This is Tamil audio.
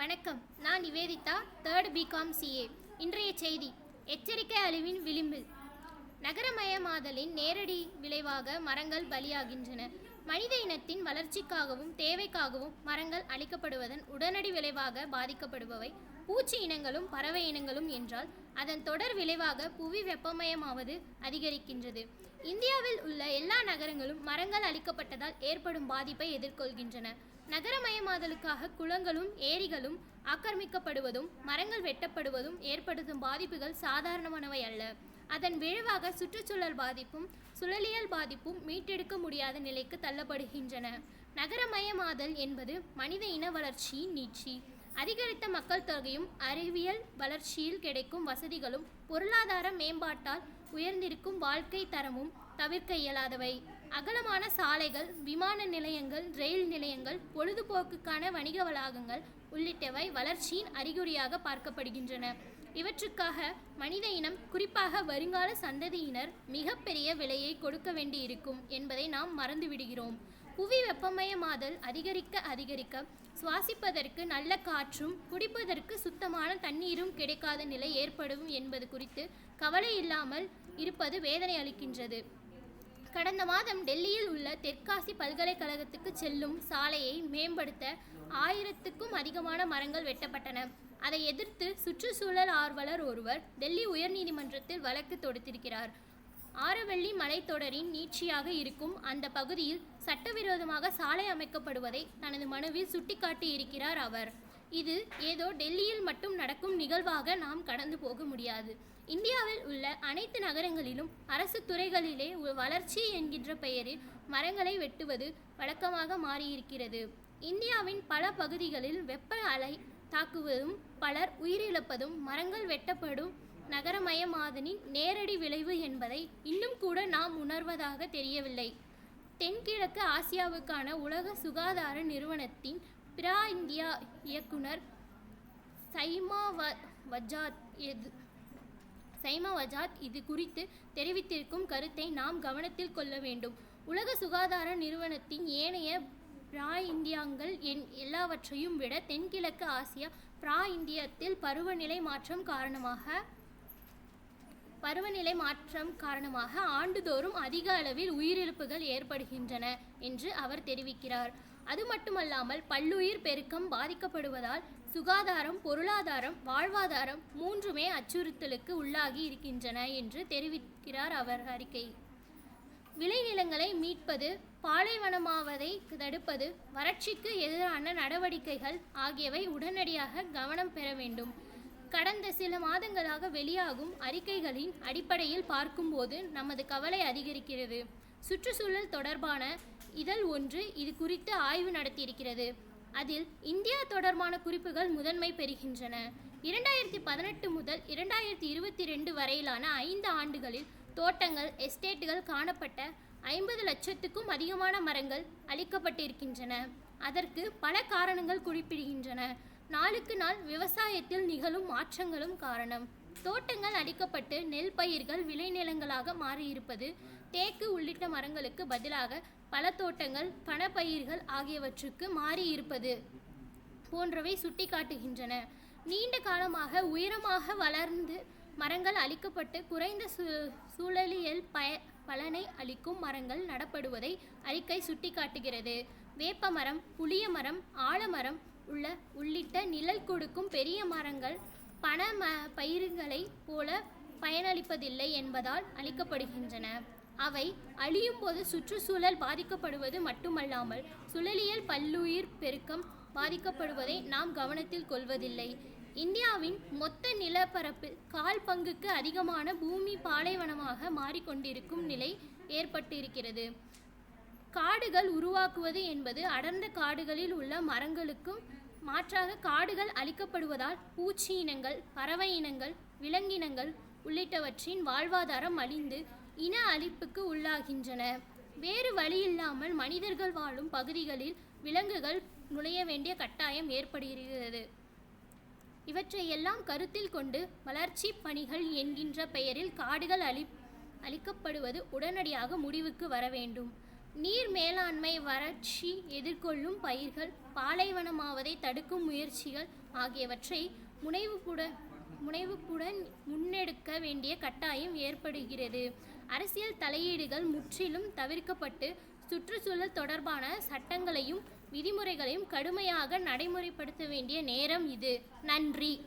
வணக்கம். நான் நிவேதிதா தேர்ட் பிகாம் சிஏ இன்றைய செய்தி எச்சரிக்கை அழிவின் விளிம்பு. நகரமயமாதலின் நேரடி விளைவாக மரங்கள் பலியாகின்றன. மனித இனத்தின் வளர்ச்சிக்காகவும் தேவைக்காகவும் மரங்கள் அழிக்கப்படுவதன் உடனடி விளைவாக பாதிக்கப்படுபவை. பூச்சி இனங்களும் பறவை இனங்களும் என்றால் அதன் தொடர் விளைவாக புவி வெப்பமயமாவது அதிகரிக்கின்றது. இந்தியாவில் உள்ள எல்லா நகரங்களும் மரங்கள் அழிக்கப்பட்டதால் ஏற்படும் பாதிப்பை எதிர்கொள்கின்றன. நகரமயமாதலுக்காக குளங்களும் ஏரிகளும் ஆக்கிரமிக்கப்படுவதும் மரங்கள் வெட்டப்படுவதும் ஏற்படுத்தும் பாதிப்புகள் சாதாரணமானவை அல்ல. அதன் விளைவாக சுற்றுச்சூழல் பாதிப்பும் சுழலியல் பாதிப்பும் மீட்டெடுக்க முடியாத நிலைக்கு தள்ளப்படுகின்றன. நகரமயமாதல் என்பது மனித இன வளர்ச்சியின் நீட்சி. அதிகரித்த மக்கள் தொகையும் அறிவியல் வளர்ச்சியில் கிடைக்கும் வசதிகளும் பொருளாதார மேம்பாட்டால் உயர்ந்திருக்கும் வாழ்க்கை தரமும் தவிர்க்க இயலாதவை. அகலமான சாலைகள் விமான நிலையங்கள் ரயில் நிலையங்கள் பொழுதுபோக்குக்கான வணிக வளாகங்கள் உள்ளிட்டவை வளர்ச்சியின் அறிகுறியாக பார்க்கப்படுகின்றன. இவற்றுக்காக மனித இனம் குறிப்பாக வருங்கால சந்ததியினர் மிகப்பெரிய விலையை கொடுக்க வேண்டியிருக்கும் என்பதை நாம் மறந்துவிடுகிறோம். புவி வெப்பமயமாதல் அதிகரிக்க அதிகரிக்க சுவாசிப்பதற்கு நல்ல காற்றும் குடிப்பதற்கு சுத்தமான தண்ணீரும் கிடைக்காத நிலை ஏற்படும் என்பது குறித்து கவலை இல்லாமல் இருப்பது வேதனை அளிக்கின்றது. கடந்த மாதம் டெல்லியில் உள்ள தெற்காசி பல்கலைக்கழகத்துக்கு செல்லும் சாலையை மேம்படுத்த ஆயிரத்துக்கும் அதிகமான மரங்கள் வெட்டப்பட்டன. அதை எதிர்த்து சுற்றுச்சூழல் ஆர்வலர் ஒருவர் டெல்லி உயர்நீதிமன்றத்தில் வழக்கு தொடுத்திருக்கிறார். ஆரவள்ளி மலைத்தொடரின் நீட்சியாக இருக்கும் அந்த பகுதியில் சட்டவிரோதமாக சாலை அமைக்கப்படுவதை தனது மனுவில் சுட்டிக்காட்டியிருக்கிறார் அவர். இது ஏதோ டெல்லியில் மட்டும் நடக்கும் நிகழ்வாக நாம் கடந்து போக முடியாது. இந்தியாவில் உள்ள அனைத்து நகரங்களிலும் அரசு துறைகளிலே வளர்ச்சி என்கின்ற பெயரில் மரங்களை வெட்டுவது வழக்கமாக மாறியிருக்கிறது. இந்தியாவின் பல பகுதிகளில் வெப்ப அலை தாக்குவதும் பலர் உயிரிழப்பதும் மரங்கள் வெட்டப்படும் நகரமயமாதலின் நேரடி விளைவு என்பதை இன்னும் கூட நாம் உணர்வதாக தெரியவில்லை. தென்கிழக்கு ஆசியாவுக்கான உலக சுகாதார நிறுவனத்தின் பிரா இந்தியா இயக்குனர் சைமா வ வஜாத் எது சைமா வஜாத் இது குறித்து தெரிவித்திருக்கும் கருத்தை நாம் கவனத்தில் கொள்ள வேண்டும். உலக சுகாதார நிறுவனத்தின் ஏனைய பிரா இந்தியாங்கள் என் எல்லாவற்றையும் விட தென்கிழக்கு ஆசியா பிரா இந்தியத்தில் பருவநிலை மாற்றம் காரணமாக பருவநிலை மாற்றம் காரணமாக ஆண்டுதோறும் அதிக அளவில் உயிரிழப்புகள் ஏற்படுகின்றன என்று அவர் தெரிவிக்கிறார். அது மட்டுமல்லாமல் பல்லுயிர் பெருக்கம் பாதிக்கப்படுவதால் சுகாதாரம் பொருளாதாரம் வாழ்வாதாரம் மூன்றுமே அச்சுறுத்தலுக்கு உள்ளாகி இருக்கின்றன என்று தெரிவிக்கிறார் அவர் அறிக்கை. விளைநிலங்களை மீட்பது பாலைவனமாவதை தடுப்பது வறட்சிக்கு எதிரான நடவடிக்கைகள் ஆகியவை உடனடியாக கவனம் பெற வேண்டும். கடந்த சில மாதங்களாக வெளியாகும் அறிக்கைகளின் அடிப்படையில் பார்க்கும்போது நமது கவலை அதிகரிக்கிறது. சுற்றுச்சூழல் தொடர்பான இதழ் ஒன்று இது குறித்து ஆய்வு நடத்தியிருக்கிறது. அதில் இந்தியா தொடர்பான குறிப்புகள் முதன்மை பெறுகின்றன. இரண்டாயிரத்தி பதினெட்டு முதல் இரண்டாயிரத்தி இருபத்தி ரெண்டு வரையிலான ஐந்து ஆண்டுகளில் தோட்டங்கள் எஸ்டேட்டுகள் காணப்பட்ட ஐம்பது லட்சத்துக்கும் அதிகமான மரங்கள் அழிக்கப்பட்டிருக்கின்றன. அதற்கு பல காரணங்கள் குறிப்பிடுகின்றன. நாளுக்கு நாள் விவசாயத்தில் நிகழும் மாற்றங்களும் காரணம். தோட்டங்கள் அடிக்கப்பட்டு நெல் பயிர்கள் விளைநிலங்களாக மாறியிருப்பது தேக்கு உள்ளிட்ட மரங்களுக்கு பதிலாக பல தோட்டங்கள் பணப்பயிர்கள் ஆகியவற்றுக்கு மாறியிருப்பது போன்றவை சுட்டிக்காட்டுகின்றன. நீண்ட காலமாக உயரமாக வளர்ந்து மரங்கள் அழிக்கப்பட்டு குறைந்த சூ சூழலியல் பய பலனை அளிக்கும் மரங்கள் நடப்படுவதை அறிக்கை சுட்டிக்காட்டுகிறது. வேப்ப மரம் புளிய மரம் ஆலமரம் உள்ள உள்ளிட்ட நிழல் கொடுக்கும் பெரிய மரங்கள் பண ம பயிர்களைப் போல பயனளிப்பதில்லை என்பதால் அழிக்கப்படுகின்றன அவை அழியும் போது சுற்றுச்சூழல் பாதிக்கப்படுவது மட்டுமல்லாமல் சுழலியல் பல்லுயிர் பெருக்கம் பாதிக்கப்படுவதை நாம் கவனத்தில் கொள்வதில்லை. இந்தியாவின் மொத்த நிலப்பரப்பில் கால் பங்குக்கு அதிகமான பூமி பாலைவனமாக மாறிக்கொண்டிருக்கும் நிலை ஏற்பட்டிருக்கிறது. காடுகள் உருவாக்குவது என்பது அடர்ந்த காடுகளில் உள்ள மரங்களுக்கும் மாற்றாக காடுகள் அழிக்கப்படுவதால் பூச்சி இனங்கள் பறவை இனங்கள் விலங்கினங்கள் உள்ளிட்டவற்றின் வாழ்வாதாரம் அழிந்து இன அழிப்புக்கு உள்ளாகின்றன. வேறு வழியில்லாமல் மனிதர்கள் வாழும் பகுதிகளில் விலங்குகள் நுழைய வேண்டிய கட்டாயம் ஏற்படுகிறது. இவற்றை எல்லாம் கருத்தில் கொண்டு வளர்ச்சி பணிகள் என்கின்ற பெயரில் காடுகள் அழி அழிக்கப்படுவது உடனடியாக முடிவுக்கு வர வேண்டும். நீர் மேலாண்மை வறட்சி எதிர்கொள்ளும் பயிர்கள் பாலைவனமாவதை தடுக்கும் முயற்சிகள் ஆகியவற்றை முனைவுப்புடன் முனைவுப்புடன் முன்னெடுக்க வேண்டிய கட்டாயம் ஏற்படுகிறது. அரசியல் தலையீடுகள் முற்றிலும் தவிர்க்கப்பட்டு சுற்றுச்சூழல் தொடர்பான சட்டங்களையும் விதிமுறைகளையும் கடுமையாக நடைமுறைப்படுத்த வேண்டிய நேரம் இது. நன்றி.